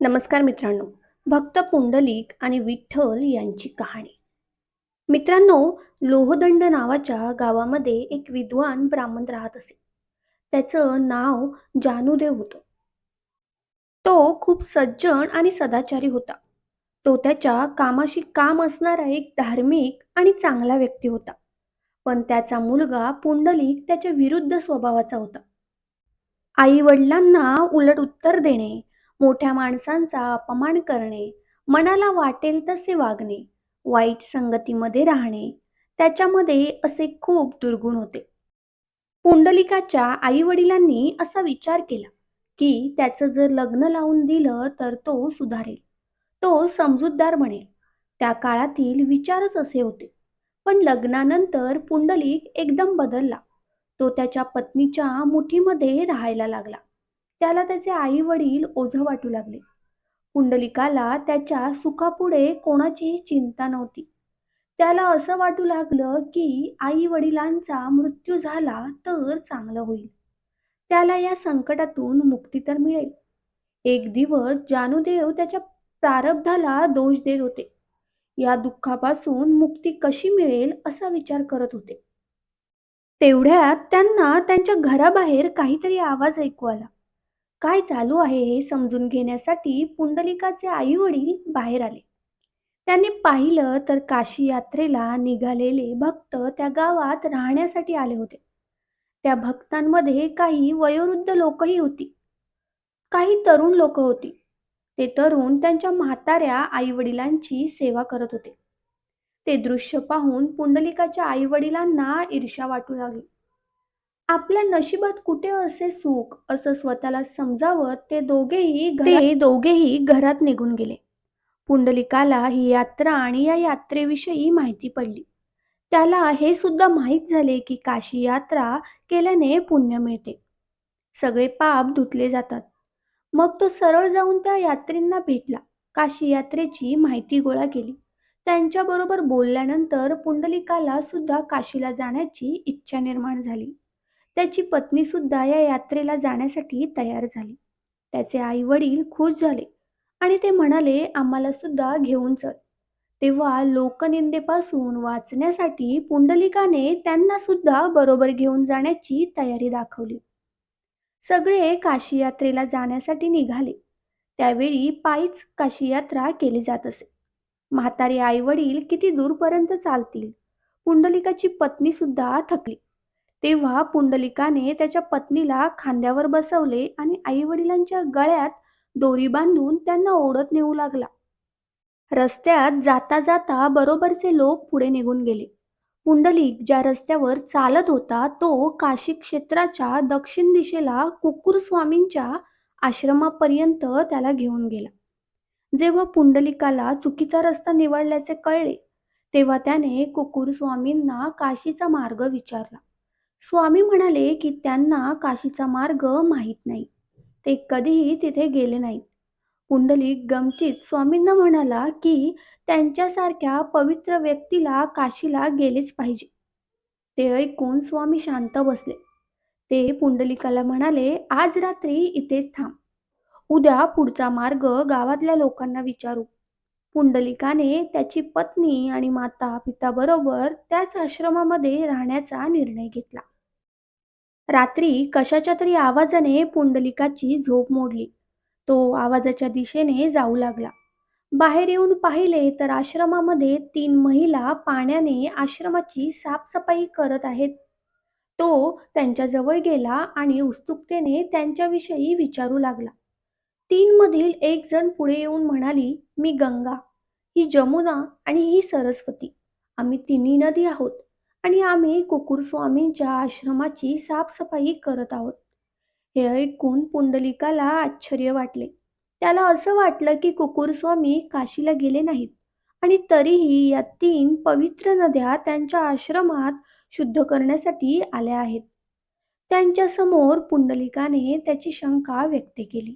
नमस्कार मित्रांनो. भक्त पुंडलिक आणि विठ्ठल यांची कहाणी. मित्रांनो लोहदंड नावाच्या गावामध्ये एक विद्वान ब्राह्मण राहत असे. त्याचं नाव जानुदेव होतं. तो खूप सज्जन आणि सदाचारी होता. तो त्याच्या कामाशी काम असणारा एक धार्मिक आणि चांगला व्यक्ती होता. पण त्याचा मुलगा पुंडलिक त्याच्या विरुद्ध स्वभावाचा होता. आई-वडिलांना उलट उत्तर देणे, मोठ्या माणसांचा अपमान करणे, मनाला वाटेल तसे वागणे, वाईट संगतीमध्ये राहणे, त्याच्यामध्ये असे खूप दुर्गुण होते. पुंडलिकाच्या आई-वडिलांनी असा विचार केला, की त्याचं जर लग्न लावून दिलं तर तो सुधारेल. तो समजूतदार बनेल. त्या काळातील विचारच असे होते. पण लग्नानंतर पुंडलिक एकदम बदलला. तो त्याच्या पत्नीच्या मुठीमध्ये राहायला लागला. त्याला त्याचे आई-वडील ओझं वाटू लागले. पुंडलिकाला त्याच्या सुखापुढे कोणाचीही चिंता नव्हती. त्याला असं वाटू लागलं, की आई-वडिलांचा मृत्यू झाला तर चांगलं होईल. त्याला या संकटातून मुक्ती तर मिळेल. एक दिवस जानुदेव त्याच्या प्रारब्धाला दोष देत होते. या दुःखापासून मुक्ती कशी मिळेल असा विचार करत होते. तेवढ्यात त्यांना त्यांच्या घराबाहेर काहीतरी आवाज ऐकू आला. काय चालू आहे हे समजून घेण्यासाठी पुंडलिकाचे आई-वडील बाहेर आले. त्यांनी पाहिलं तर काशी यात्रेला निघालेले भक्त त्या गावात राहण्यासाठी आले होते. त्या भक्तांमध्ये काही वयोवृद्ध लोकही होती. काही तरुण लोक होती. ते तरुण त्यांच्या म्हाताऱ्या आई-वडिलांची सेवा करत होते. ते दृश्य पाहून पुंडलिकाच्या आई-वडिलांना ईर्ष्या वाटू लागली. आपल्या नशिबात कुठे असे सुख असं स्वतःला समजावत ते दोघेही घरा- ते दोघेही घरात निघून गेले. पुंडलिकाला ही यात्रा आणि या यात्रेविषयी माहिती पडली. त्याला हे सुद्धा माहीत झाले की काशी यात्रा केल्याने पुण्य मिळते. सगळे पाप धुतले जातात. मग तो सरळ जाऊन त्या यात्रींना भेटला. काशी यात्रेची माहिती गोळा केली. त्यांच्याबरोबर बोलल्यानंतर पुंडलिकाला सुद्धा काशीला जाण्याची इच्छा निर्माण झाली. त्याची पत्नी सुद्धा या यात्रेला जाण्यासाठी तयार झाली. त्याचे आई वडील खुश झाले आणि ते म्हणाले आम्हाला सुद्धा घेऊन चल. तेव्हा लोकनिंदेपासून वाचण्यासाठी पुंडलिकाने त्यांना सुद्धा बरोबर घेऊन जाण्याची तयारी दाखवली. सगळे काशी यात्रेला जाण्यासाठी निघाले. त्यावेळी पायीच काशी यात्रा केली जात असे. म्हातारे आई वडील किती दूरपर्यंत चालतील? पुंडलिकाची पत्नी सुद्धा थकली. तेव्हा पुंडलिकाने त्याच्या पत्नीला खांद्यावर बसवले आणि आई-वडिलांच्या गळ्यात दोरी बांधून त्यांना ओढत नेऊ लागला. रस्त्यात जाता जाता बरोबरचे लोक पुढे निघून गेले. पुंडलिक ज्या रस्त्यावर चालत होता तो काशी क्षेत्राच्या दक्षिण दिशेला कुकुरस्वामींच्या आश्रमापर्यंत त्याला घेऊन गेला. जेव्हा पुंडलिकाला चुकीचा रस्ता निवडल्याचे कळले, तेव्हा त्याने कुकुरस्वामींना काशीचा मार्ग विचारला. स्वामी म्हणाले की त्यांना काशीचा मार्ग माहीत नाही. ते कधीही तिथे गेले नाहीत. पुंडलिक गमतीत स्वामींना म्हणाला की त्यांच्यासारख्या पवित्र व्यक्तीला काशीला गेलेच पाहिजे. ते ऐकून स्वामी शांत बसले. ते पुंडलिकाला म्हणाले, आज रात्री इथेच थांब. उद्या पुढचा मार्ग गावातल्या लोकांना विचारू. पुंडलिकाने त्याची पत्नी आणि माता-पिताबरोबर त्याच आश्रमामध्ये राहण्याचा निर्णय घेतला. रात्री कशाच्या तरी आवाजाने पुंडलिकाची झोप मोडली. तो आवाजाच्या दिशेने जाऊ लागला. बाहेर येऊन पाहिले तर आश्रमामध्ये तीन महिला पाण्याने आश्रमाची साफसफाई करत आहेत. तो त्यांच्याजवळ गेला आणि उत्सुकतेने त्यांच्याविषयी विचारू लागला. तीनमधील एक जण पुढे येऊन म्हणाली, मी गंगा, ही जमुना आणि ही सरस्वती. आम्ही तिन्ही नदी आहोत आणि आम्ही कुकुरस्वामींच्या आश्रमाची साफसफाई करत आहोत. हे ऐकून पुंडलिकाला आश्चर्य वाटले. त्याला असं वाटलं की कुकुरस्वामी काशीला गेले नाहीत आणि तरीही या तीन पवित्र नद्या त्यांच्या आश्रमात शुद्ध करण्यासाठी आल्या आहेत. त्यांच्यासमोर पुंडलिकाने त्याची शंका व्यक्त केली.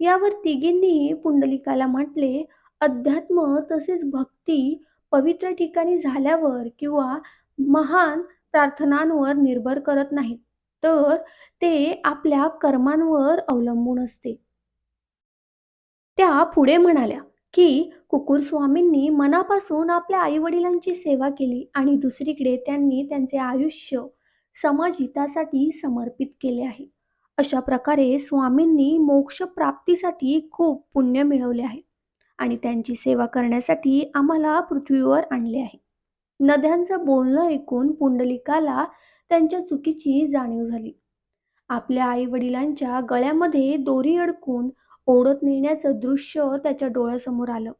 यावर तिघींनीही पुंडलिकाला म्हटले, अध्यात्म तसेच भक्ती पवित्र ठिकाणी झाल्यावर किंवा महान प्रार्थनांवर निर्भर करत नाहीत, तर ते आपल्या कर्मांवर अवलंबून असते. त्या पुढे म्हणाल्या की कुकुरस्वामींनी मनापासून आपल्या आईवडिलांची सेवा केली आणि दुसरीकडे त्यांनी त्यांचे आयुष्य समाजहितासाठी समर्पित केले आहे. अशा प्रकारे स्वामींनी मोक्ष प्राप्तीसाठी खूप पुण्य मिळवले आहे आणि त्यांची सेवा करण्यासाठी आम्हाला पृथ्वीवर आणले आहे. नद्यांचं बोलणं ऐकून पुंडलिकाला त्यांच्या चुकीची जाणीव झाली आपल्या आईवडिलांच्या गळ्यामध्ये दोरी अडकून ओढत नेण्याचं दृश्य त्याच्या डोळ्यासमोर आलं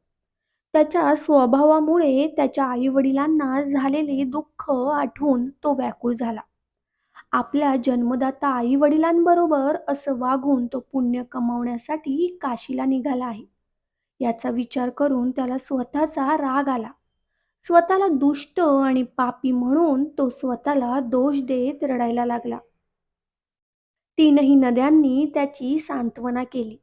त्याच्या स्वभावामुळे त्याच्या आईवडिलांना झालेले दुःख आठवून तो व्याकुळ झाला आपल्या जन्मदाता आई-वडिलांबरोबर असं वागून तो पुण्य कमावण्यासाठी काशीला निघाला आहे. याचा विचार करून त्याला स्वतःचा राग आला. स्वतःला दुष्ट आणि पापी म्हणून तो स्वतःला दोष देत रडायला लागला. तीनही नद्यांनी त्याची सांत्वना केली.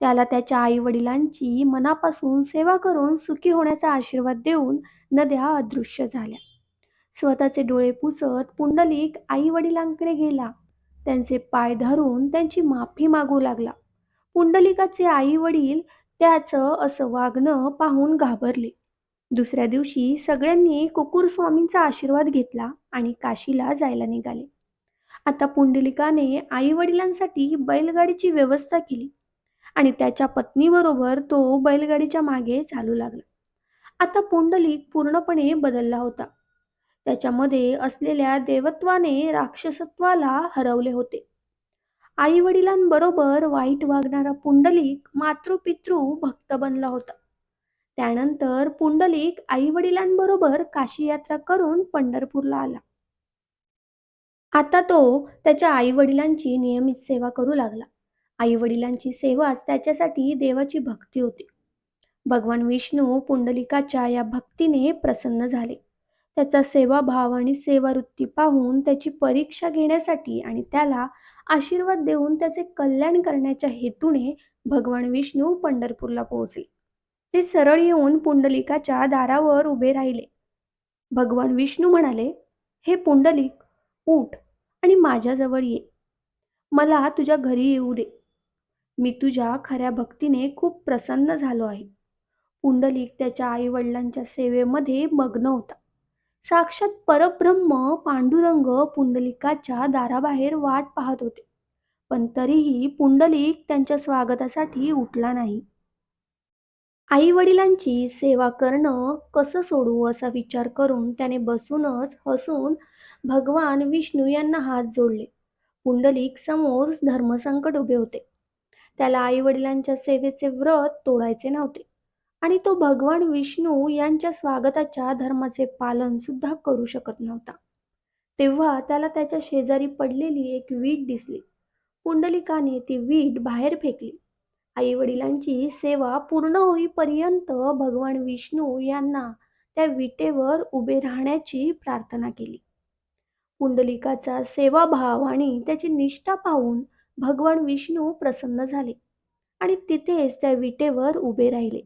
त्याला त्याच्या आई-वडिलांची मनापासून सेवा करून सुखी होण्याचा आशीर्वाद देऊन नद्या अदृश्य झाल्या. स्वतःचे डोळे पुसत पुंडलिक आई वडिलांकडे गेला त्यांचे पाय धरून त्यांची माफी मागू लागला पुंडलिकाचे आई वडील त्याचं असं वागणं पाहून घाबरले दुसऱ्या दिवशी सगळ्यांनी कुकुरस्वामींचा आशीर्वाद घेतला आणि काशीला जायला निघाले. आता पुंडलिकाने आई वडिलांसाठी बैलगाडीची व्यवस्था केली आणि त्याच्या पत्नीबरोबर तो बैलगाडीच्या मागे चालू लागला. आता पुंडलिक पूर्णपणे बदलला होता. त्याच्यामध्ये असलेल्या देवत्वाने राक्षसत्वाला हरवले होते. आई वडिलांबरोबर वाईट वागणारा पुंडलिक मातृपितृ भक्त बनला होता. त्यानंतर पुंडलिक आई वडिलांबरोबर काशी यात्रा करून पंढरपूरला आला. आता तो त्याच्या आई वडिलांची नियमित सेवा करू लागला. आई वडिलांची सेवाच त्याच्यासाठी देवाची भक्ती होती. भगवान विष्णू पुंडलिकाच्या या भक्तीने प्रसन्न झाले. त्याचा सेवाभाव आणि सेवावृत्ती पाहून त्याची परीक्षा घेण्यासाठी आणि त्याला आशीर्वाद देऊन त्याचे कल्याण करण्याच्या हेतूने भगवान विष्णू पंढरपूरला पोहोचले. ते सरळ येऊन पुंडलिकाच्या दारावर उभे राहिले. भगवान विष्णू म्हणाले हे पुंडलिक उठ आणि माझ्याजवळ ये. मला तुझ्या घरी येऊ दे. मी तुझ्या खऱ्या भक्तीने खूप प्रसन्न झालो आहे. पुंडलिक त्याच्या आई वडिलांच्या सेवेमध्ये मग्न होता. साक्षात परब्रह्म पांडुरंग पुंडलिकाच्या दाराबाहेर वाट पाहत होते. पण तरीही पुंडलिक त्यांच्या स्वागतासाठी उठला नाही. आई वडिलांची सेवा करणं कसं सोडू असा विचार करून त्याने बसूनच हसून भगवान विष्णू यांना हात जोडले. पुंडलिक समोर धर्मसंकट उभे होते. त्याला आई वडिलांच्या सेवेचे व्रत तोडायचे नव्हते आणि तो भगवान विष्णू यांच्या स्वागताच्या धर्माचे पालन सुद्धा करू शकत नव्हता. तेव्हा त्याला त्याच्या शेजारी पडलेली एक वीट दिसली. पुंडलिकाने ती वीट बाहेर फेकली. आई वडिलांची सेवा पूर्ण होईपर्यंत भगवान विष्णू यांना त्या विटेवर उभे राहण्याची प्रार्थना केली. पुंडलिकाचा सेवाभाव आणि त्याची निष्ठा पाहून भगवान विष्णू प्रसन्न झाले आणि तिथेच त्या विटेवर उभे राहिले.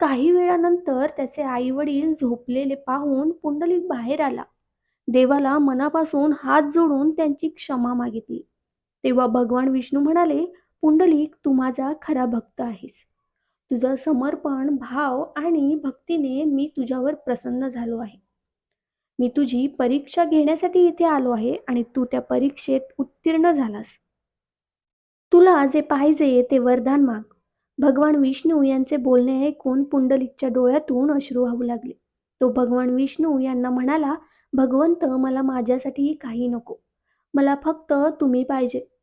काही वेळानंतर त्याचे आई वडील झोपलेले पाहून पुंडलिक बाहेर आला. देवाला मनापासून हात जोडून त्यांची क्षमा मागितली. तेव्हा भगवान विष्णू म्हणाले पुंडलिक तू माझा खरा भक्त आहेस. तुझं समर्पण भाव आणि भक्तीने मी तुझ्यावर प्रसन्न झालो आहे. मी तुझी परीक्षा घेण्यासाठी इथे आलो आहे आणि तू त्या परीक्षेत उत्तीर्ण झालास. तुला जे पाहिजे ते वरदान माग. भगवान विष्णू यांचे बोलणे ऐकून पुंडलिकच्या डोळ्यातून अश्रू वाहू लागले. तो भगवान विष्णू यांना म्हणाला भगवंत मला माझ्यासाठी काही नको. मला फक्त तुम्ही पाहिजे.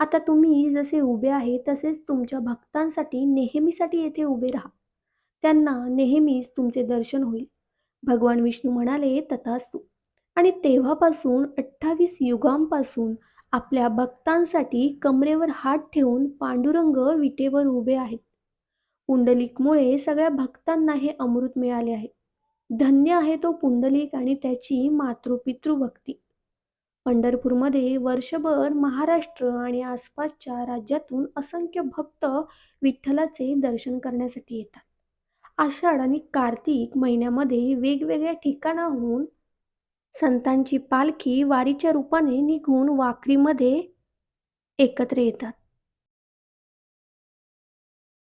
आता तुम्ही जसे उभे आहे तसेच तुमच्या भक्तांसाठी नेहमीसाठी येथे उभे राहा. त्यांना नेहमीच तुमचे दर्शन होईल. भगवान विष्णू म्हणाले तथास्तू. आणि तेव्हापासून अठ्ठावीस युगांपासून आपल्या भक्तांसाठी कमरेवर हात ठेवून पांडुरंग विटेवर उभे आहेत. पुंडलिकमुळे सगळ्या भक्तांना हे अमृत मिळाले आहे. धन्य आहे तो पुंडलिक आणि त्याची मातृपितृ भक्ती पंढरपूरमध्ये वर्षभर महाराष्ट्र आणि आसपासच्या राज्यातून असंख्य भक्त विठ्ठलाचे दर्शन करण्यासाठी येतात. आषाढ आणि कार्तिक महिन्यामध्ये वेगवेगळ्या ठिकाणाहून संतांची पालखी वारीच्या रूपाने निघून वाखरीमध्ये एकत्र येतात.